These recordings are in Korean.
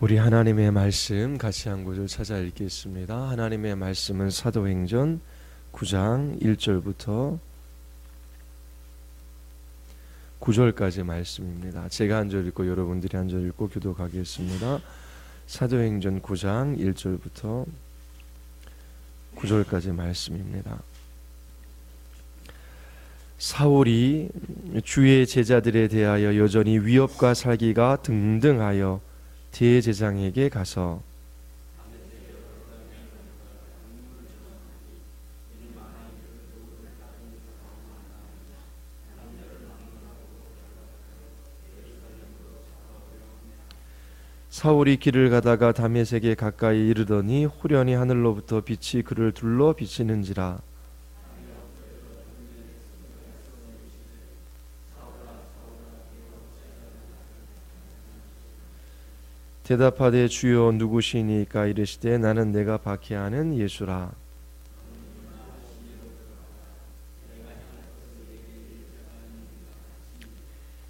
우리 하나님의 말씀 같이 한 구절 찾아 읽겠습니다. 하나님의 말씀은 사도행전 9장 1절부터 9절까지 말씀입니다. 제가 한 절 읽고 여러분들이 한 절 읽고 교도가겠습니다. 사도행전 9장 1절부터 9절까지 말씀입니다. 사울이 주의 제자들에 대하여 여전히 위협과 살기가 등등하여 대제장에게 가서 사울이 길을 가다가 다메섹에 가까이 이르더니 후련히 하늘로부터 빛이 그를 둘러 비치는지라 대답하되 주여 누구시니까 이르시되 나는 내가 박해하는 예수라.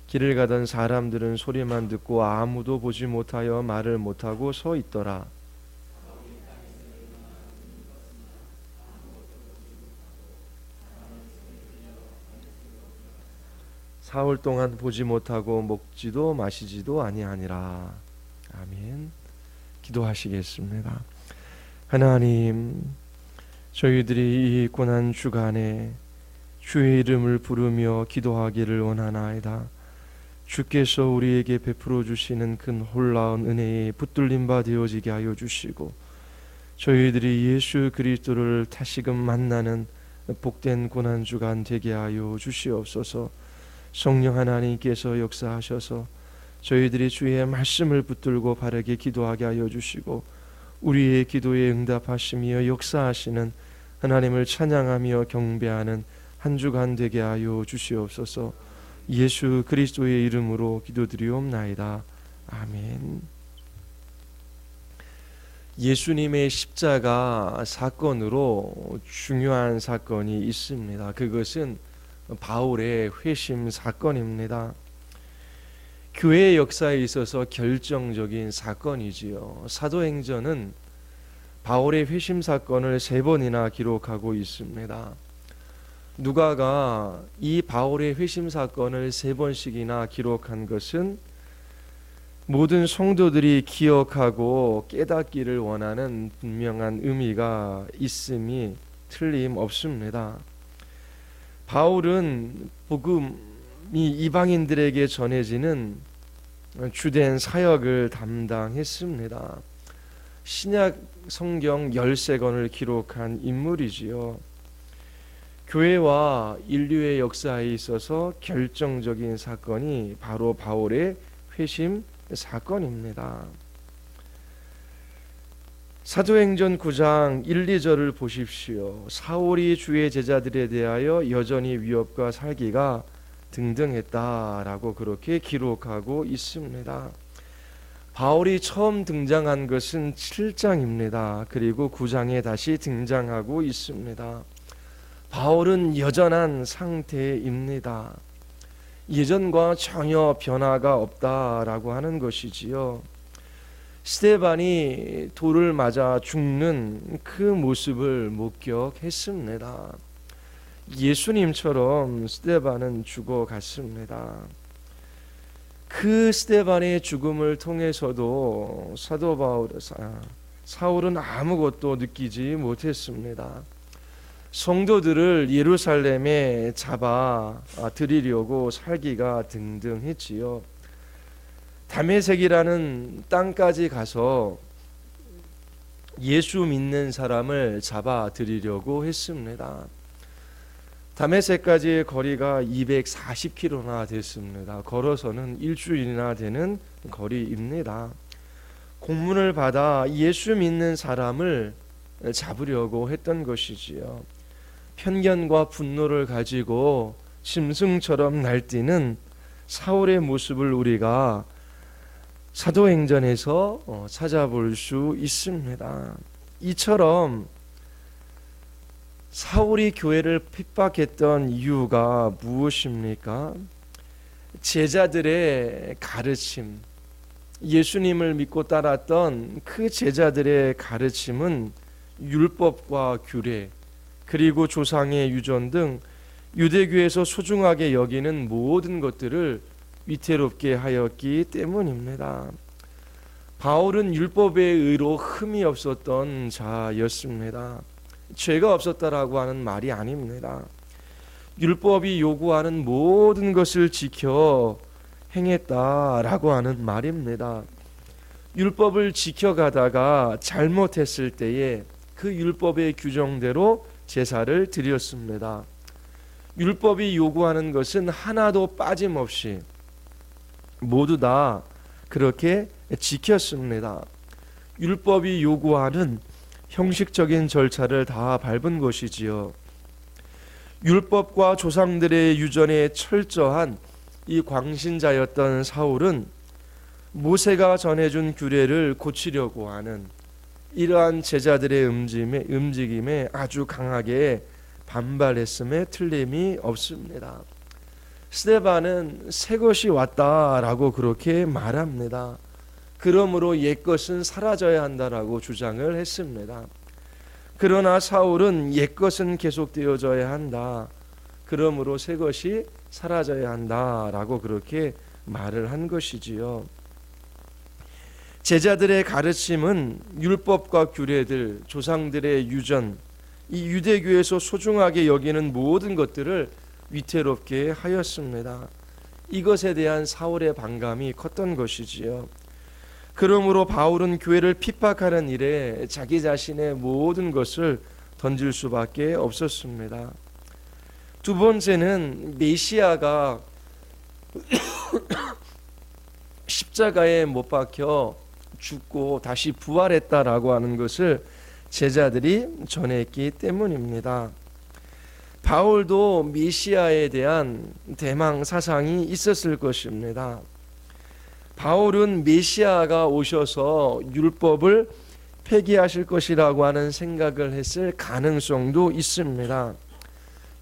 길을 가던 사람들은 소리만 듣고 아무도 보지 못하여 말을 못하고 서 있더라. 사흘 동안 보지 못하고 먹지도 마시지도 아니하니라 아멘. 기도하시겠습니다. 하나님, 저희들이 이 고난 주간에 주의 이름을 부르며 기도하기를 원하나이다. 주께서 우리에게 베풀어 주시는 큰 놀라운 은혜에 붙들림 바 되어지게 하여 주시고 저희들이 예수 그리스도를 다시금 만나는 복된 고난 주간 되게 하여 주시옵소서. 성령 하나님께서 역사하셔서 저희들이 주의 말씀을 붙들고 바르게 기도하게 하여 주시고 우리의 기도에 응답하시며 역사하시는 하나님을 찬양하며 경배하는 한 주간 되게 하여 주시옵소서. 예수 그리스도의 이름으로 기도드리옵나이다. 아멘. 예수님의 십자가 사건으로 중요한 사건이 있습니다. 그것은 바울의 회심 사건입니다. 교회 역사에 있어서 결정적인 사건이지요. 사도행전은 바울의 회심 사건을 세 번이나 기록하고 있습니다. 누가가 이 바울의 회심 사건을 세 번씩이나 기록한 것은 모든 성도들이 기억하고 깨닫기를 원하는 분명한 의미가 있음이 틀림없습니다. 바울은 복음 이 이방인들에게 전해지는 주된 사역을 담당했습니다. 신약 성경 13권을 기록한 인물이지요. 교회와 인류의 역사에 있어서 결정적인 사건이 바로 바울의 회심 사건입니다. 사도행전 9장 1, 2절을 보십시오. 사울이 주의 제자들에 대하여 여전히 위협과 살기가 등등했다라고 그렇게 기록하고 있습니다. 바울이 처음 등장한 것은 7장입니다. 그리고 9장에 다시 등장하고 있습니다. 바울은 여전한 상태입니다. 예전과 전혀 변화가 없다라고 하는 것이지요. 스테반이 돌을 맞아 죽는 그 모습을 목격했습니다. 예수님처럼 스테반은 죽어갔습니다. 그 스테반의 죽음을 통해서도 사도 바울 사울은 아무것도 느끼지 못했습니다. 성도들을 예루살렘에 잡아 들이려고 살기가 등등했지요. 다메섹이라는 땅까지 가서 예수 믿는 사람을 잡아 들이려고 했습니다. 다메섹까지의 거리가 240km나 됐습니다. 걸어서는 일주일이나 되는 거리입니다. 공문을 받아 예수 믿는 사람을 잡으려고 했던 것이지요. 편견과 분노를 가지고 짐승처럼 날뛰는 사울의 모습을 우리가 사도행전에서 어, 찾아볼 수 있습니다. 이처럼 사울이 교회를 핍박했던 이유가 무엇입니까? 제자들의 가르침, 예수님을 믿고 따랐던 그 제자들의 가르침은 율법과 규례 그리고 조상의 유전 등 유대교에서 소중하게 여기는 모든 것들을 위태롭게 하였기 때문입니다. 바울은 율법의 의로 흠이 없었던 자였습니다. 죄가 없었다라고 하는 말이 아닙니다. 율법이 요구하는 모든 것을 지켜 행했다라고 하는 말입니다. 율법을 지켜가다가 잘못했을 때에 그 율법의 규정대로 제사를 드렸습니다. 율법이 요구하는 것은 하나도 빠짐없이 모두 다 그렇게 지켰습니다. 율법이 요구하는 형식적인 절차를 다 밟은 것이지요. 율법과 조상들의 유전에 철저한 이 광신자였던 사울은 모세가 전해준 규례를 고치려고 하는 이러한 제자들의 움직임에, 움직임에 아주 강하게 반발했음에 틀림이 없습니다. 스테반은 새 것이 왔다라고 그렇게 말합니다. 그러므로 옛 것은 사라져야 한다라고 주장을 했습니다. 그러나 사울은 옛 것은 계속되어져야 한다. 그러므로 새 것이 사라져야 한다라고 그렇게 말을 한 것이지요. 제자들의 가르침은 율법과 규례들, 조상들의 유전, 이 유대교에서 소중하게 여기는 모든 것들을 위태롭게 하였습니다. 이것에 대한 사울의 반감이 컸던 것이지요. 그러므로 바울은 교회를 핍박하는 일에 자기 자신의 모든 것을 던질 수밖에 없었습니다. 두 번째는 메시아가 십자가에 못 박혀 죽고 다시 부활했다라고 하는 것을 제자들이 전했기 때문입니다. 바울도 메시아에 대한 대망 사상이 있었을 것입니다. 바울은 메시아가 오셔서 율법을 폐기하실 것이라고 하는 생각을 했을 가능성도 있습니다.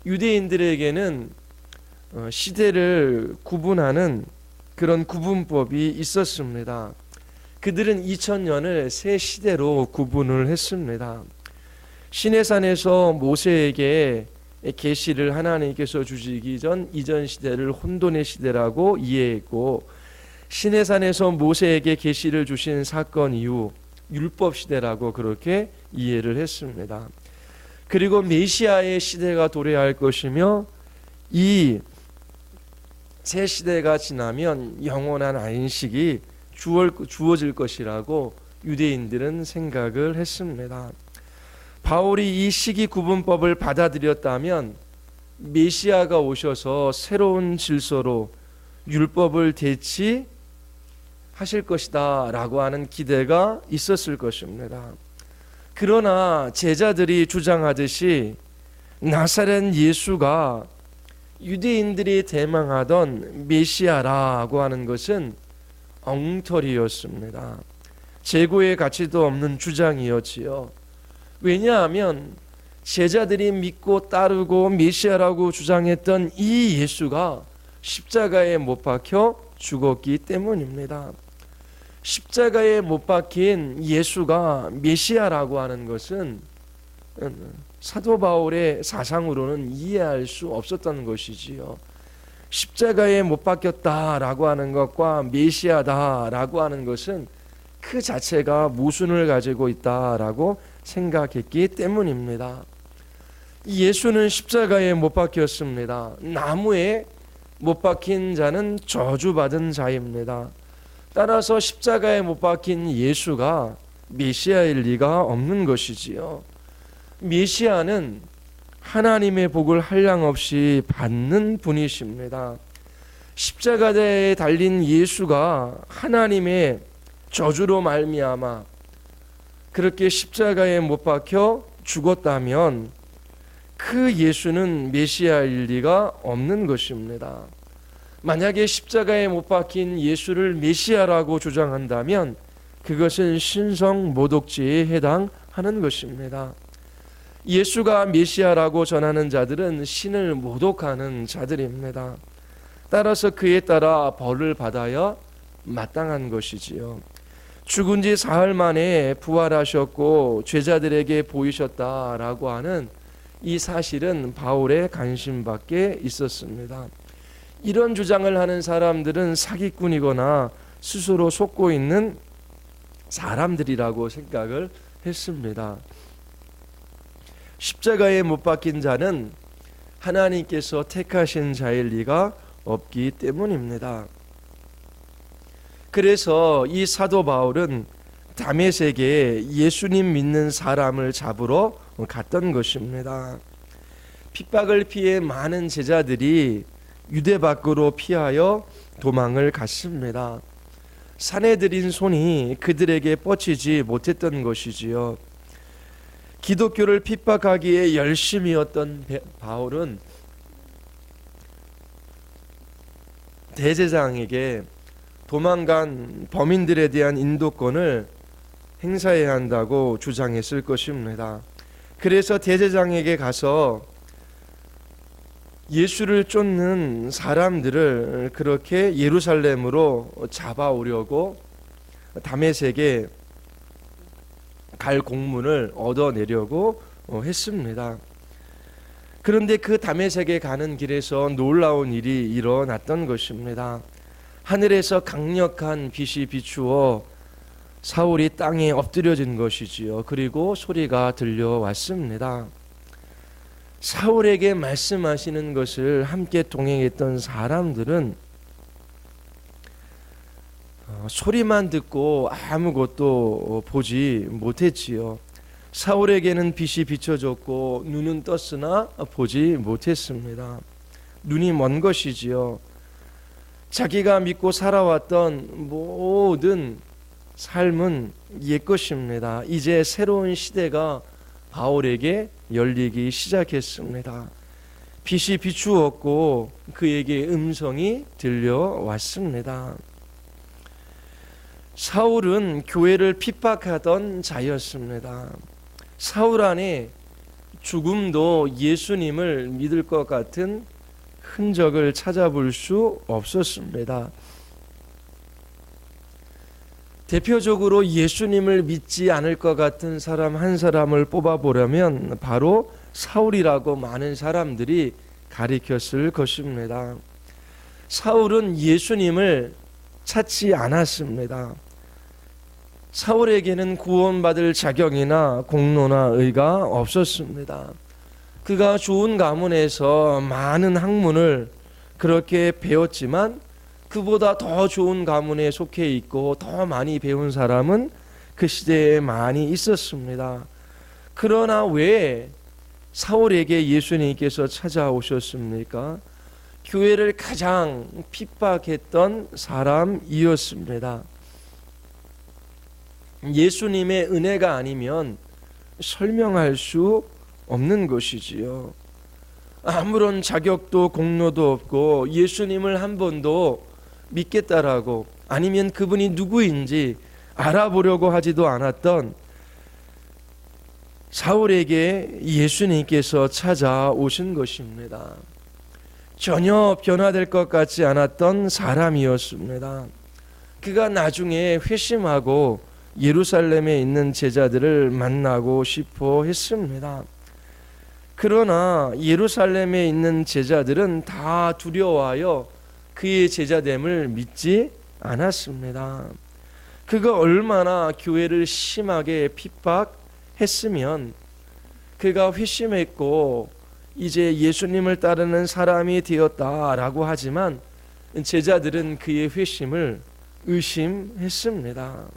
유대인들에게는 어, 시대를 구분하는 그런 구분법이 있었습니다. 그들은 2000년을 세 시대로 구분을 했습니다. 시내산에서 모세에게 계시를 하나님께서 주시기 전 이전 시대를 혼돈의 시대라고 이해했고 시내산에서 모세에게 계시를 주신 사건 이후 율법 시대라고 그렇게 이해를 했습니다. 그리고 메시아의 시대가 도래할 것이며 이 새 시대가 지나면 영원한 안식이 주어질 것이라고 유대인들은 생각을 했습니다. 바울이 이 시기 구분법을 받아들였다면 메시아가 오셔서 새로운 질서로 율법을 대치 하실 것이다 라고 하는 기대가 있었을 것입니다. 그러나 제자들이 주장하듯이 나사렛 예수가 유대인들이 대망하던 메시아라고 하는 것은 엉터리였습니다. 재고의 가치도 없는 주장이었지요. 왜냐하면 제자들이 믿고 따르고 메시아라고 주장했던 이 예수가 십자가에 못 박혀 죽었기 때문입니다. 십자가에 못 박힌 예수가 메시아라고 하는 것은 사도 바울의 사상으로는 이해할 수 없었던 것이지요. 십자가에 못 박혔다라고 하는 것과 메시아다라고 하는 것은 그 자체가 모순을 가지고 있다라고 생각했기 때문입니다. 예수는 십자가에 못 박혔습니다. 나무에 못 박힌 자는 저주받은 자입니다. 따라서 십자가에 못 박힌 예수가 메시아일 리가 없는 것이지요. 메시아는 하나님의 복을 한량없이 받는 분이십니다. 십자가에 달린 예수가 하나님의 저주로 말미암아 그렇게 십자가에 못 박혀 죽었다면 그 예수는 메시아일 리가 없는 것입니다. 만약에 십자가에 못 박힌 예수를 메시아라고 주장한다면 그것은 신성 모독죄에 해당하는 것입니다. 예수가 메시아라고 전하는 자들은 신을 모독하는 자들입니다. 따라서 그에 따라 벌을 받아야 마땅한 것이지요. 죽은 지 사흘 만에 부활하셨고 제자들에게 보이셨다라고 하는 이 사실은 바울의 관심밖에 있었습니다. 이런 주장을 하는 사람들은 사기꾼이거나 스스로 속고 있는 사람들이라고 생각을 했습니다. 십자가에 못 박힌 자는 하나님께서 택하신 자일 리가 없기 때문입니다. 그래서 이 사도 바울은 다메섹에 예수님 믿는 사람을 잡으러 갔던 것입니다. 핍박을 피해 많은 제자들이 유대 밖으로 피하여 도망을 갔습니다. 산에 들인 손이 그들에게 뻗치지 못했던 것이지요. 기독교를 핍박하기에 열심이었던 바울은 대제장에게 도망간 범인들에 대한 인도권을 행사해야 한다고 주장했을 것입니다. 그래서 대제장에게 가서 예수를 쫓는 사람들을 그렇게 예루살렘으로 잡아오려고 다메섹에 갈 공문을 얻어내려고 했습니다. 그런데 그 다메섹에 가는 길에서 놀라운 일이 일어났던 것입니다. 하늘에서 강력한 빛이 비추어 사울이 땅에 엎드려진 것이지요. 그리고 소리가 들려왔습니다. 사울에게 말씀하시는 것을 함께 동행했던 사람들은 어, 소리만 듣고 아무것도 보지 못했지요. 사울에게는 빛이 비춰졌고 눈은 떴으나 보지 못했습니다. 눈이 먼 것이지요. 자기가 믿고 살아왔던 모든 삶은 옛 것입니다. 이제 새로운 시대가 바울에게 열리기 시작했습니다. 빛이 비추었고 그에게 음성이 들려왔습니다. 사울은 교회를 핍박하던 자였습니다. 사울 안에 죽음도 예수님을 믿을 것 같은 흔적을 찾아볼 수 없었습니다. 대표적으로 예수님을 믿지 않을 것 같은 사람 한 사람을 뽑아보려면 바로 사울이라고 많은 사람들이 가리켰을 것입니다. 사울은 예수님을 찾지 않았습니다. 사울에게는 구원받을 자격이나 공로나 의가 없었습니다. 그가 좋은 가문에서 많은 학문을 그렇게 배웠지만 그보다 더 좋은 가문에 속해 있고 더 많이 배운 사람은 그 시대에 많이 있었습니다. 그러나 왜 사울에게 예수님께서 찾아오셨습니까? 교회를 가장 핍박했던 사람이었습니다. 예수님의 은혜가 아니면 설명할 수 없는 것이지요. 아무런 자격도 공로도 없고 예수님을 한 번도 믿겠다라고 아니면 그분이 누구인지 알아보려고 하지도 않았던 사울에게 예수님께서 찾아오신 것입니다. 전혀 변화될 것 같지 않았던 사람이었습니다. 그가 나중에 회심하고 예루살렘에 있는 제자들을 만나고 싶어 했습니다. 그러나 예루살렘에 있는 제자들은 다 두려워하여 그의 제자됨을 믿지 않았습니다. 그가 얼마나 교회를 심하게 핍박했으면 그가 회심했고 이제 예수님을 따르는 사람이 되었다라고 하지만 제자들은 그의 회심을 의심했습니다.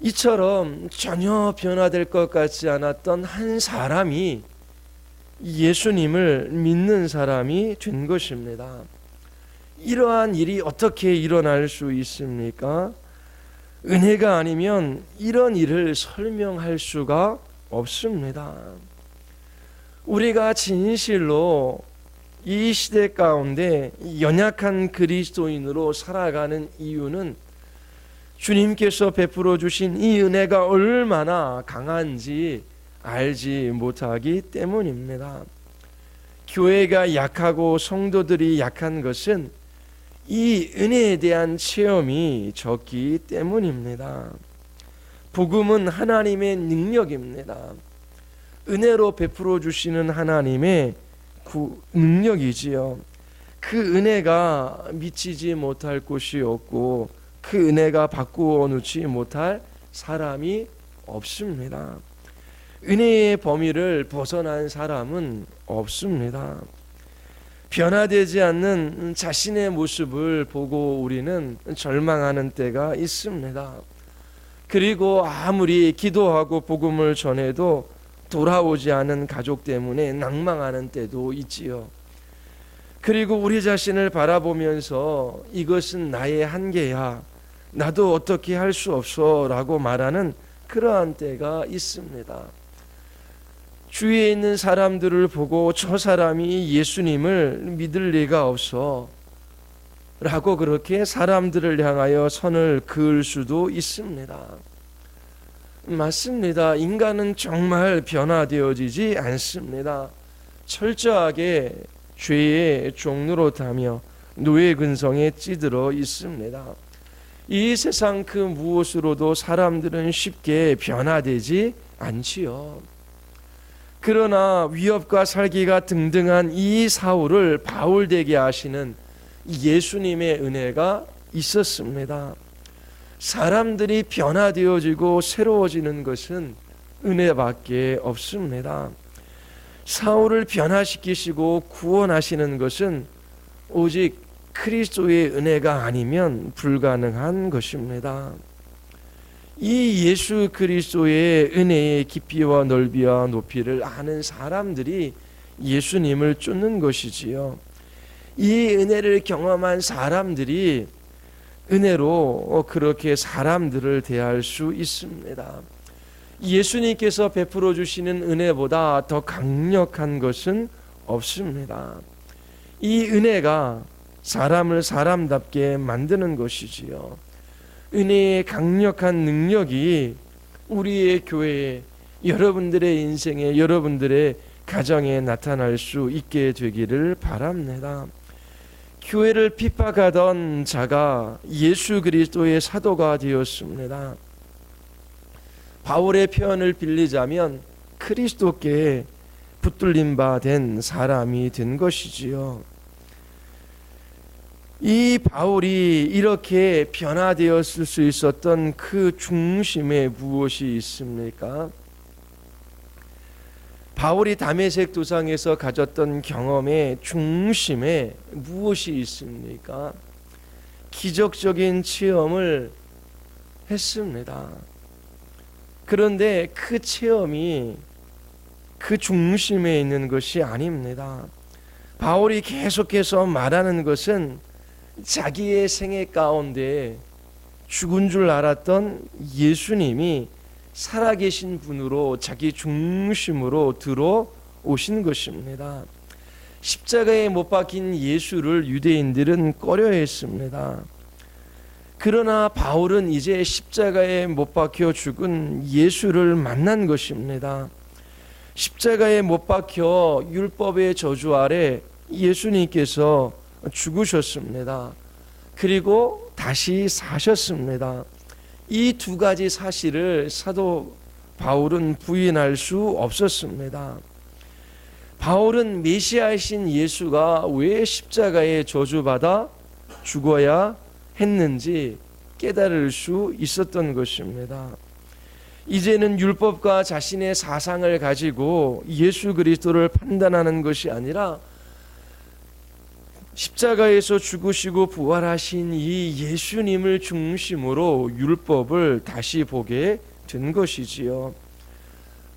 이처럼 전혀 변화될 것 같지 않았던 한 사람이 예수님을 믿는 사람이 된 것입니다. 이러한 일이 어떻게 일어날 수 있습니까? 은혜가 아니면 이런 일을 설명할 수가 없습니다. 우리가 진실로 이 시대 가운데 연약한 그리스도인으로 살아가는 이유는 주님께서 베풀어 주신 이 은혜가 얼마나 강한지 알지 못하기 때문입니다. 교회가 약하고 성도들이 약한 것은 이 은혜에 대한 체험이 적기 때문입니다. 복음은 하나님의 능력입니다. 은혜로 베풀어 주시는 하나님의 구, 능력이지요. 그 은혜가 미치지 못할 곳이 없고 그 은혜가 바꾸어 놓지 못할 사람이 없습니다. 은혜의 범위를 벗어난 사람은 없습니다. 변화되지 않는 자신의 모습을 보고 우리는 절망하는 때가 있습니다. 그리고 아무리 기도하고 복음을 전해도 돌아오지 않은 가족 때문에 낭망하는 때도 있지요. 그리고 우리 자신을 바라보면서 이것은 나의 한계야. 나도 어떻게 할 수 없어. 라고 말하는 그러한 때가 있습니다. 주위에 있는 사람들을 보고 저 사람이 예수님을 믿을 리가 없어. 라고 그렇게 사람들을 향하여 선을 그을 수도 있습니다. 맞습니다. 인간은 정말 변화되어지지 않습니다. 철저하게 죄의 종로로 타며 노예 근성에 찌들어 있습니다. 이 세상 그 무엇으로도 사람들은 쉽게 변화되지 않지요. 그러나 위협과 살기가 등등한 이 사울을 바울되게 하시는 예수님의 은혜가 있었습니다. 사람들이 변화되어지고 새로워지는 것은 은혜밖에 없습니다. 사울을 변화시키시고 구원하시는 것은 오직 그리스도의 은혜가 아니면 불가능한 것입니다. 이 예수 그리스도의 은혜의 깊이와 넓이와 높이를 아는 사람들이 예수님을 쫓는 것이지요. 이 은혜를 경험한 사람들이 은혜로 그렇게 사람들을 대할 수 있습니다. 예수님께서 베풀어 주시는 은혜보다 더 강력한 것은 없습니다. 이 은혜가 사람을 사람답게 만드는 것이지요. 은혜의 강력한 능력이 우리의 교회에 여러분들의 인생에 여러분들의 가정에 나타날 수 있게 되기를 바랍니다. 교회를 핍박하던 자가 예수 그리스도의 사도가 되었습니다. 바울의 표현을 빌리자면 그리스도께 붙들림 바된 사람이 된 것이지요. 이 바울이 이렇게 변화되었을 수 있었던 그 중심에 무엇이 있습니까? 바울이 다메섹 도상에서 가졌던 경험의 중심에 무엇이 있습니까? 기적적인 체험을 했습니다. 그런데 그 체험이 그 중심에 있는 것이 아닙니다. 바울이 계속해서 말하는 것은 자기의 생애 가운데 죽은 줄 알았던 예수님이 살아계신 분으로 자기 중심으로 들어오신 것입니다. 십자가에 못 박힌 예수를 유대인들은 꺼려했습니다. 그러나 바울은 이제 십자가에 못 박혀 죽은 예수를 만난 것입니다. 십자가에 못 박혀 율법의 저주 아래 예수님께서 죽으셨습니다. 그리고 다시 사셨습니다. 이 두 가지 사실을 사도 바울은 부인할 수 없었습니다. 바울은 메시아이신 예수가 왜 십자가에 저주받아 죽어야 했는지 깨달을 수 있었던 것입니다. 이제는 율법과 자신의 사상을 가지고 예수 그리스도를 판단하는 것이 아니라 십자가에서 죽으시고 부활하신 이 예수님을 중심으로 율법을 다시 보게 된 것이지요.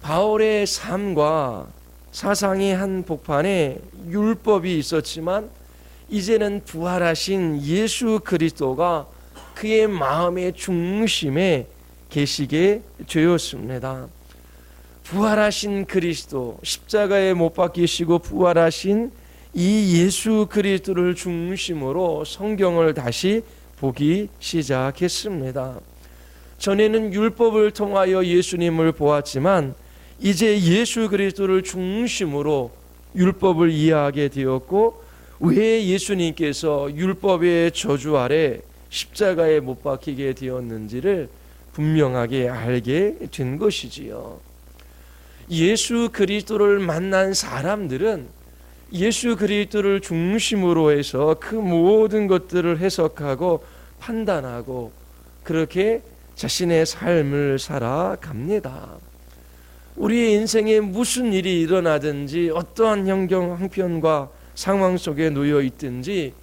바울의 삶과 사상의 한 복판에 율법이 있었지만 이제는 부활하신 예수 그리스도가 그의 마음의 중심에 계시게 되었습니다. 부활하신 그리스도 십자가에 못 박히시고 부활하신 이 예수 그리스도를 중심으로 성경을 다시 보기 시작했습니다. 전에는 율법을 통하여 예수님을 보았지만 이제 예수 그리스도를 중심으로 율법을 이해하게 되었고 왜 예수님께서 율법의 저주 아래 십자가에 못 박히게 되었는지를 분명하게 알게 된 것이지요. 예수 그리스도를 만난 사람들은 예수 그리스도를 중심으로 해서 그 모든 것들을 해석하고 판단하고 그렇게 자신의 삶을 살아갑니다. 우리의 인생에 무슨 일이 일어나든지 어떠한 형경 형편과 상황 속에 놓여 있든지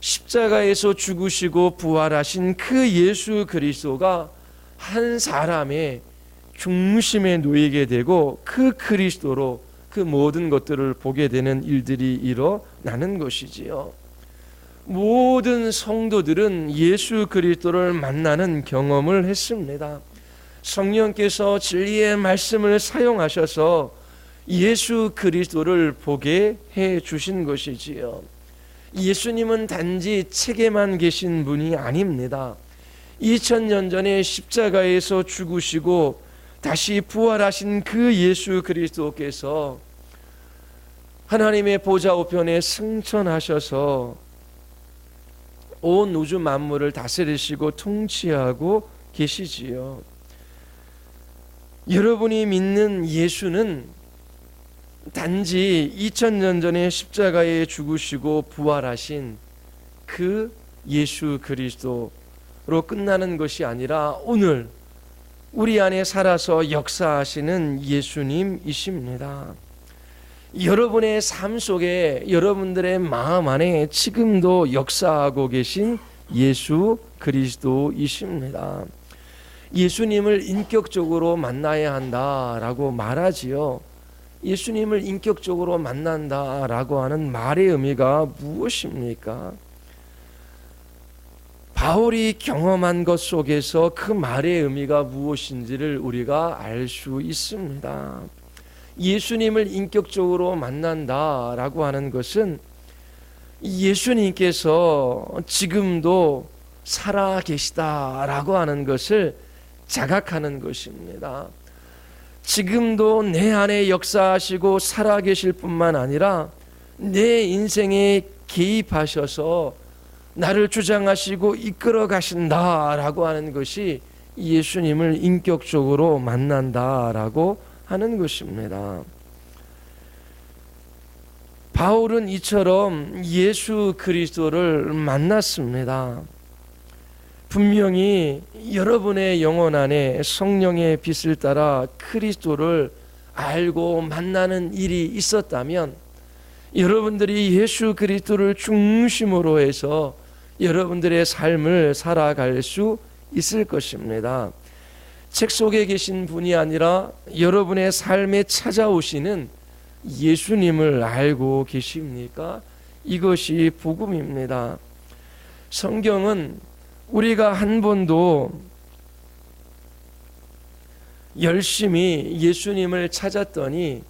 십자가에서 죽으시고 부활하신 그 예수 그리스도가 한 사람의 중심에 놓이게 되고 그 그리스도로 그 모든 것들을 보게 되는 일들이 일어나는 것이지요. 모든 성도들은 예수 그리스도를 만나는 경험을 했습니다. 성령께서 진리의 말씀을 사용하셔서 예수 그리스도를 보게 해 주신 것이지요. 예수님은 단지 책에만 계신 분이 아닙니다. 2000년 전에 십자가에서 죽으시고 다시 부활하신 그 예수 그리스도께서 하나님의 보좌 우편에 승천하셔서 온 우주 만물을 다스리시고 통치하고 계시지요. 여러분이 믿는 예수는 단지 2000년 전에 십자가에 죽으시고 부활하신 그 예수 그리스도로 끝나는 것이 아니라 오늘 우리 안에 살아서 역사하시는 예수님이십니다. 여러분의 삶 속에 여러분들의 마음 안에 지금도 역사하고 계신 예수 그리스도이십니다. 예수님을 인격적으로 만나야 한다라고 말하지요. 예수님을 인격적으로 만난다라고 하는 말의 의미가 무엇입니까? 바울이 경험한 것 속에서 그 말의 의미가 무엇인지를 우리가 알 수 있습니다. 예수님을 인격적으로 만난다라고 하는 것은 예수님께서 지금도 살아 계시다라고 하는 것을 자각하는 것입니다. 지금도 내 안에 역사하시고 살아 계실 뿐만 아니라 내 인생에 개입하셔서 나를 주장하시고 이끌어 가신다라고 하는 것이 예수님을 인격적으로 만난다라고 하는 것입니다. 바울은 이처럼 예수 그리스도를 만났습니다. 분명히 여러분의 영혼 안에 성령의 빛을 따라 그리스도를 알고 만나는 일이 있었다면 여러분들이 예수 그리스도를 중심으로 해서 여러분들의 삶을 살아갈 수 있을 것입니다. 책 속에 계신 분이 아니라 여러분의 삶에 찾아오시는 예수님을 알고 계십니까? 이것이 복음입니다. 성경은 우리가 한 번도 열심히 예수님을 찾았더니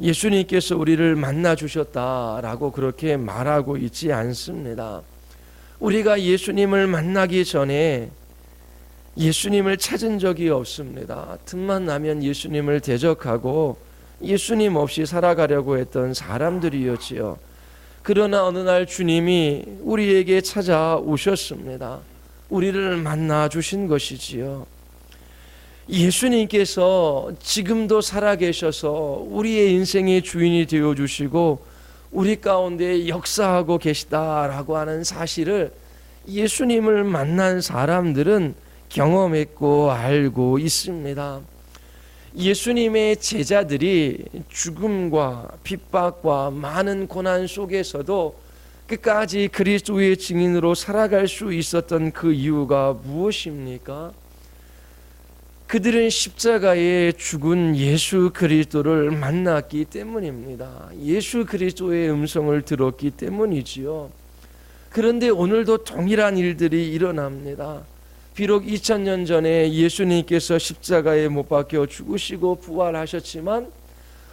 예수님께서 우리를 만나 주셨다라고 그렇게 말하고 있지 않습니다. 우리가 예수님을 만나기 전에 예수님을 찾은 적이 없습니다. 틈만 나면 예수님을 대적하고 예수님 없이 살아가려고 했던 사람들이었지요. 그러나 어느 날 주님이 우리에게 찾아오셨습니다. 우리를 만나 주신 것이지요. 예수님께서 지금도 살아계셔서 우리의 인생의 주인이 되어 주시고 우리 가운데 역사하고 계시다라고 하는 사실을 예수님을 만난 사람들은 경험했고 알고 있습니다. 예수님의 제자들이 죽음과 핍박과 많은 고난 속에서도 끝까지 그리스도의 증인으로 살아갈 수 있었던 그 이유가 무엇입니까? 그들은 십자가에 죽은 예수 그리스도를 만났기 때문입니다. 예수 그리스도의 음성을 들었기 때문이지요. 그런데 오늘도 동일한 일들이 일어납니다. 비록 2000년 전에 예수님께서 십자가에 못 박혀 죽으시고 부활하셨지만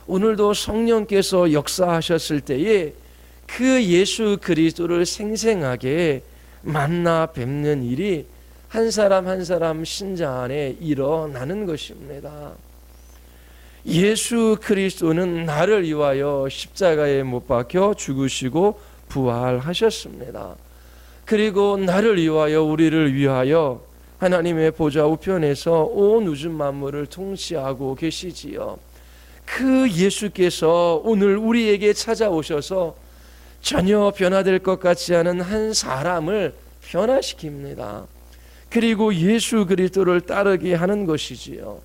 오늘도 성령께서 역사하셨을 때에 그 예수 그리스도를 생생하게 만나 뵙는 일이 한 사람 한 사람 신자 안에 일어나는 것입니다. 예수 그리스도는 나를 위하여 십자가에 못 박혀 죽으시고 부활하셨습니다. 그리고 나를 위하여 우리를 위하여 하나님의 보좌 우편에서 온 우주 만물을 통치하고 계시지요. 그 예수께서 오늘 우리에게 찾아오셔서 전혀 변화될 것 같지 않은 한 사람을 변화시킵니다. 그리고 예수 그리스도를 따르게 하는 것이지요.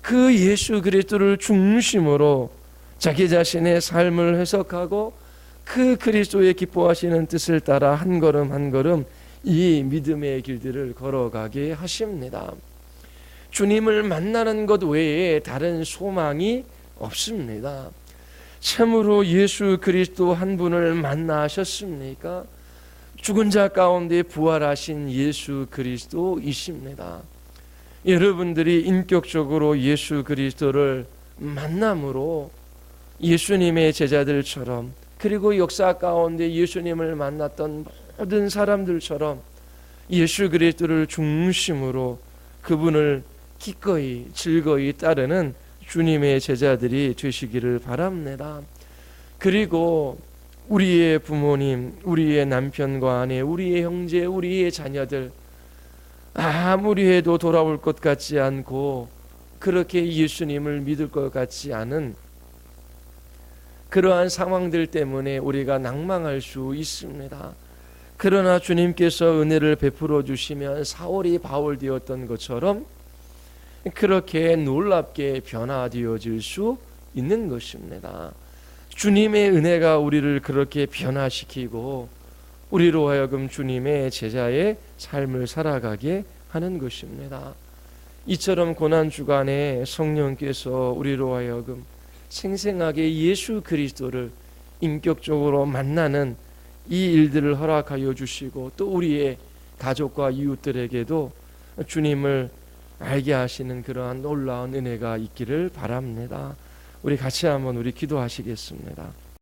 그 예수 그리스도를 중심으로 자기 자신의 삶을 해석하고 그 그리스도의 기뻐하시는 뜻을 따라 한 걸음 한 걸음 이 믿음의 길들을 걸어가게 하십니다. 주님을 만나는 것 외에 다른 소망이 없습니다. 참으로 예수 그리스도 한 분을 만나셨습니까? 죽은 자 가운데 부활하신 예수 그리스도이십니다. 여러분들이 인격적으로 예수 그리스도를 만남으로 예수님의 제자들처럼 그리고 역사 가운데 예수님을 만났던 모든 사람들처럼 예수 그리스도를 중심으로 그분을 기꺼이 즐거이 따르는 주님의 제자들이 되시기를 바랍니다. 그리고 우리의 부모님, 우리의 남편과 아내, 우리의 형제, 우리의 자녀들 아무리 해도 돌아올 것 같지 않고 그렇게 예수님을 믿을 것 같지 않은 그러한 상황들 때문에 우리가 낭망할 수 있습니다. 그러나 주님께서 은혜를 베풀어 주시면 사울이 바울 되었던 것처럼 그렇게 놀랍게 변화되어질 수 있는 것입니다. 주님의 은혜가 우리를 그렇게 변화시키고 우리로 하여금 주님의 제자의 삶을 살아가게 하는 것입니다. 이처럼 고난 주간에 성령께서 우리로 하여금 생생하게 예수 그리스도를 인격적으로 만나는 이 일들을 허락하여 주시고 또 우리의 가족과 이웃들에게도 주님을 알게 하시는 그러한 놀라운 은혜가 있기를 바랍니다. 우리 같이 한번 우리 기도하시겠습니다.